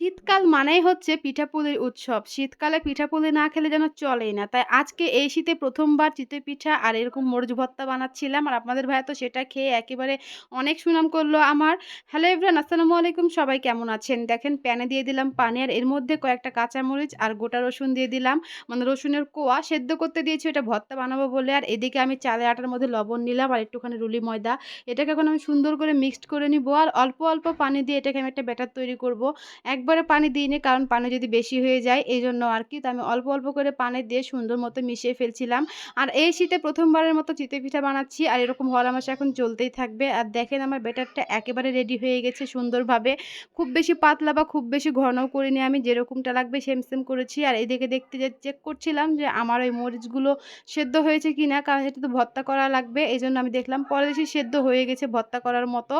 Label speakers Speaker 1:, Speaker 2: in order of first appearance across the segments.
Speaker 1: শীতকাল মানেই হচ্ছে পিঠাপুলির উৎসব। শীতকালে পিঠাপুলি না খেলে যেন চলেই না। তাই আজকে এই শীতে ১ম বার চিতই পিঠা আর এরকম মরিচ ভর্তা বানাচ্ছিলাম। আর আপনাদের ভাইয়া তো সেটা খেয়ে একেবারে অনেক সুনাম করল আমার। হ্যালো এভরিওয়ান আসসালামু আলাইকুম। সবাই কেমন আছেন? দেখেন প্যানে দিয়ে দিলাম পানি আর এর মধ্যে কয়েকটা কাঁচামরিচ আর গোটা রসুন দিয়ে দিলাম। মানে রসুনের কোয়া সেদ্ধ করতে দিয়েছি ওটা ভর্তা বানাবো বলে। আর এদিকে আমি চালের আটার মধ্যে লবণ নিলাম আর একটুখানি রুলি ময়দা। এটাকে এখন আমি সুন্দর করে মিক্সড করে নিবো। আর অল্প, অল্প পানি দিয়ে এটাকে আমি একটা ব্যাটার তৈরি করব। একবারে পানি দিইনি, কারণ পানি যদি বেশি হয়ে যায় এই জন্য আর কি। তো আমি অল্প অল্প করে পানি দিয়ে সুন্দর মতো মিশিয়ে ফেলছিলাম। আর এই শীতে প্রথমবারের মতো চিতে পিঠা বানাচ্ছি, আর এরকম হল আমার এখন চলতেই থাকবে। আর দেখেন আমার ব্যাটারটা একেবারে রেডি হয়ে গেছে সুন্দরভাবে। খুব বেশি পাতলা বা খুব বেশি ঘনও করিনি আমি, যেরকমটা লাগবে সেম সেম করেছি। আর এদিকে দেখতে যে চেক করছিলাম যে, আমার ওই মরিচগুলো সেদ্ধ হয়েছে কি না কারণ এটা তো ভর্তা করা লাগবে। এই জন্য আমি দেখলাম পরে দেখি সেদ্ধ হয়ে গেছে ভর্তা করার মতো।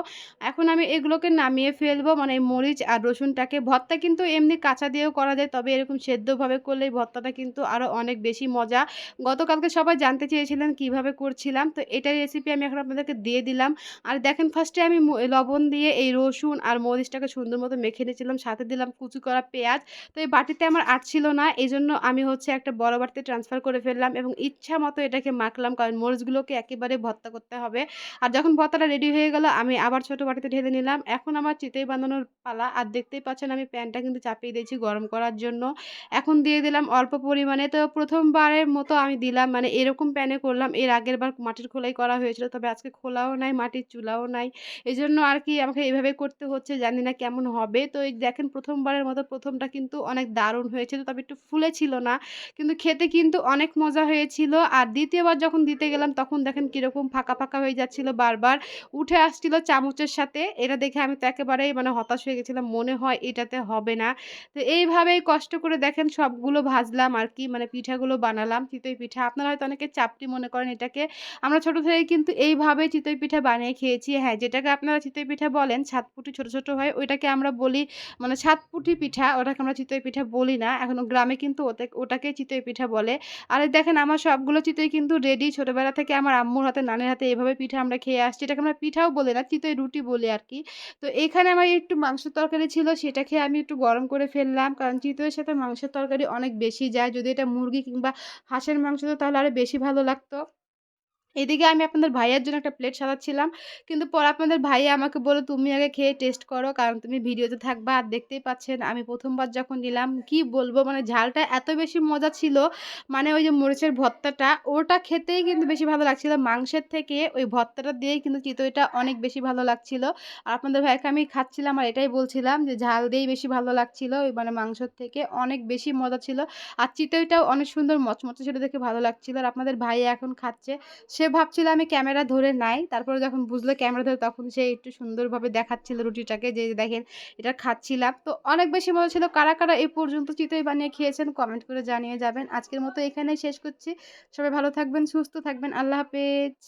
Speaker 1: এখন আমি এগুলোকে নামিয়ে ফেলব মানে মরিচ আর রসুনটাকে ভর্তা কিন্তু এমনি কাঁচা দিয়েও করা যায়, তবে এরকম সেদ্ধভাবে করলে ভর্তাটা কিন্তু আরও অনেক বেশি মজা। গতকালকে সবাই জানতে চেয়েছিলেন কীভাবে করছিলাম, তো এটার রেসিপি আমি এখন আপনাদেরকে দিয়ে দিলাম। আর দেখেন ফার্স্টে আমি লবণ দিয়ে এই রসুন আর মরিচটাকে সুন্দর মতো মেখে নিয়েছিলাম, সাথে দিলাম কুচু করা পেঁয়াজ। তো এই বাটিতে আমার আট ছিল না এই জন্য আমি হচ্ছে একটা বড় বাটিতে ট্রান্সফার করে ফেললাম এবং ইচ্ছা মতো এটাকে মাখলাম, কারণ মরিচগুলোকে একেবারে ভর্তা করতে হবে। আর যখন ভর্তাটা রেডি হয়ে গেল, আমি আবার ছোটো বাটিতে ঢেলে নিলাম। এখন আমার চিতই বাঁধানোর পালা, আর দেখতেই পাচ্ছেন আমি প্যানটা কিন্তু চাপিয়ে দিয়েছি গরম করার জন্য। এখন দিয়ে দিলাম অল্প পরিমাণে। তো প্রথমবারের মতো আমি দিলাম মানে এরকম প্যানে করলাম। এর আগের বার মাটির খোলাই করা হয়েছিল, তবে আজকে খোলাও নাই, মাটির চুলাও নাই। এই জন্য আর কি আমাকে এভাবে করতে হচ্ছে, জানি না কেমন হবে। তো এই দেখেন প্রথমবারের মতো প্রথমটা কিন্তু অনেক দারুণ হয়েছিল, তবে একটু ফুলে ছিল না। কিন্তু খেতে কিন্তু অনেক মজা হয়েছিল। আর দ্বিতীয়বার যখন দিতে গেলাম, তখন দেখেন কীরকম ফাঁকা ফাঁকা হয়ে যাচ্ছিল বারবার। উঠে আসছিল চামচের সাথে। এটা দেখে আমি তো একেবারেই মানে হতাশ হয়ে গেছিলাম। মনে হয় এটাতে হবে না। তো এইভাবেই কষ্ট করে দেখেন সবগুলো ভাজলাম আর কি মানে পিঠাগুলো বানালাম চিতই পিঠা। আপনারা হয়তো অনেকে চাপটি মনে করেন এটাকে। আমরা ছোটো থেকে কিন্তু এইভাবেই চিতই পিঠা বানিয়ে খেয়েছি। হ্যাঁ যেটাকে আপনারা চিতই পিঠা বলেন, সাতপুটি ছোটো ছোটো হয় ওইটাকে আমরা বলি মানে সাতপুটি পিঠা, ওটাকে আমরা চিতই পিঠা বলি না। এখন গ্রামে কিন্তু ওটাকে চিতই পিঠা বলে। আর দেখেন আমার সবগুলো চিতই কিন্তু রেডি ছোটোবেলা থেকে আমার আম্মুর হাতে, নানের হাতে এভাবে পিঠা আমরা খেয়ে আসছি। এটাকে আমরা পিঠাও বলি না, চিতই রুটি বলি আর কি তো এখানে আমার একটু মাংস তরকারি ছিল, সেটা খেয়ে আমি একটু গরম করে ফেললাম। কারণ চিতইয়ের সাথে মাংসের তরকারি অনেক বেশি যায়। যদি এটা মুরগি কিংবা হাঁসের মাংস তো তাহলে আরও বেশি ভালো লাগতো। এদিকে আমি আপনাদের ভাইয়ের জন্য একটা প্লেট সাজাচ্ছিলাম। কিন্তু পরে আপনাদের ভাইয়া আমাকে বলল, তুমি আগে খেয়ে টেস্ট করো, কারণ তুমি ভিডিওতে থাকবা আর দেখতেই পাচ্ছেন, আমি প্রথমবার যখন নিলাম, কি বলব? মানে ঝালটা এত বেশি মজা ছিল মানে ওই যে মরিচের ভর্তাটা, ওটা খেতেই কিন্তু বেশি ভালো লাগছিল। মাংসের থেকে ওই ভর্তাটা দিয়েই কিন্তু চিতইটা অনেক বেশি ভালো লাগছিল। আর আপনাদের ভাইকে আমি খাচ্ছিলাম আর এটাই বলছিলাম যে ঝাল দিয়েই বেশি ভালো লাগছিল, ওই মানে মাংসর থেকে অনেক বেশি মজা ছিল। আর চিতইটাও অনেক সুন্দর মচমচে ছিল দেখে ভালো লাগছিল। আর আপনাদের ভাইয়া এখন খাচ্ছে, সে সে ভাবছিল আমি ক্যামেরা ধরে নাই। তারপরে যখন বুঝলো ক্যামেরা ধরে, তখন সে একটু সুন্দরভাবে দেখাচ্ছিল রুটিটাকে যে দেখেন, এটা খাচ্ছিলাম। তো অনেক বেশি মজা ছিল। কারা কারা এই পর্যন্ত চিতই বানিয়ে খেয়েছেন কমেন্ট করে জানিয়ে যাবেন। আজকের মতো এখানেই শেষ করছি। সবাই ভালো থাকবেন, সুস্থ থাকবেন। আল্লাহ হাফেজ।